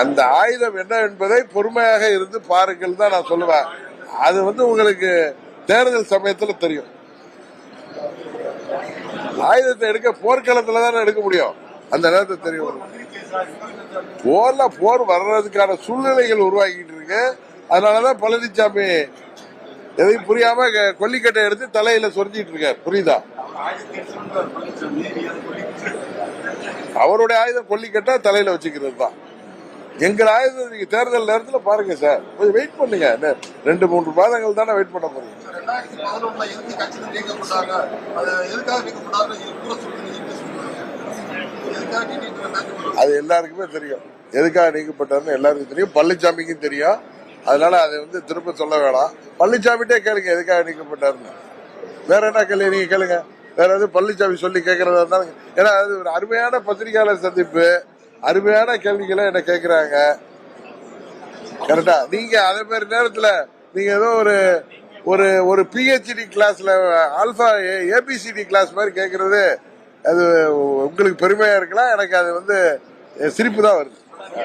அந்த ஆயுதம் என்ன என்பதை பொறுமையாக இருந்து பாருங்கள் தான் நான் சொல்லுவேன். அது வந்து உங்களுக்கு தேர்தல் சமயத்தில் தெரியும். ஆயுதத்தை எடுக்க போர்க்களத்துல தானே எடுக்க முடியும். அந்த நேரத்தில் தெரியும். போர்ல போர் வர்றதுக்கான சூழ்நிலைகள் உருவாக்கிட்டு இருக்கு. அதனாலதான் பழனிசாமி எதையும் புரியாம கொல்லிக்கட்டை எடுத்து தலையில சொரிஞ்சிட்டு இருக்காரு. புரியுதா? அவருடைய ஆயுதம் கொல்லிக்கட்டா தலையில வச்சுக்கிறது தான். எங்கள் ஆயுதம் நீங்க தேர்தல் நேரத்துல பாருங்க சார். கொஞ்சம் வெயிட் பண்ணுங்க. ரெண்டு மூன்று மாதங்கள் தானே வெயிட் பண்ண போறீங்க? அது எல்லாருக்குமே தெரியும். எதுக்காக நீக்கப்பட்டாருன்னு எல்லாருக்கும் தெரியும். பழனிசாமிக்கும் தெரியும். அதனால அதை வந்து திரும்ப சொல்ல வேணாம். பழனிசாமிட்டே கேளுங்க எதுக்காக நீக்கப்பட்டாருன்னு. வேற என்ன கேள்வி நீங்க கேளுங்க. வேற எதுவும் பழனிசாமி சொல்லி கேட்கறதா இருந்தாலும் ஏன்னா அது ஒரு அருமையான பத்திரிகையாளர் சந்திப்பு. அருமையான கேள்விகளை என்ன கேட்கிறாங்க கரெக்டா நீங்க அதே மாதிரி நேரத்துல நீங்க ஏதோ ஒரு ஒரு ஒரு பிஹெச்டி கிளாஸ்ல ஆல்பா ஏபிசிடி கிளாஸ் மாதிரி கேட்கறது அது உங்களுக்கு பெருமையா இருக்கலாம். எனக்கு அது வந்து சிரிப்பு தான் வருது.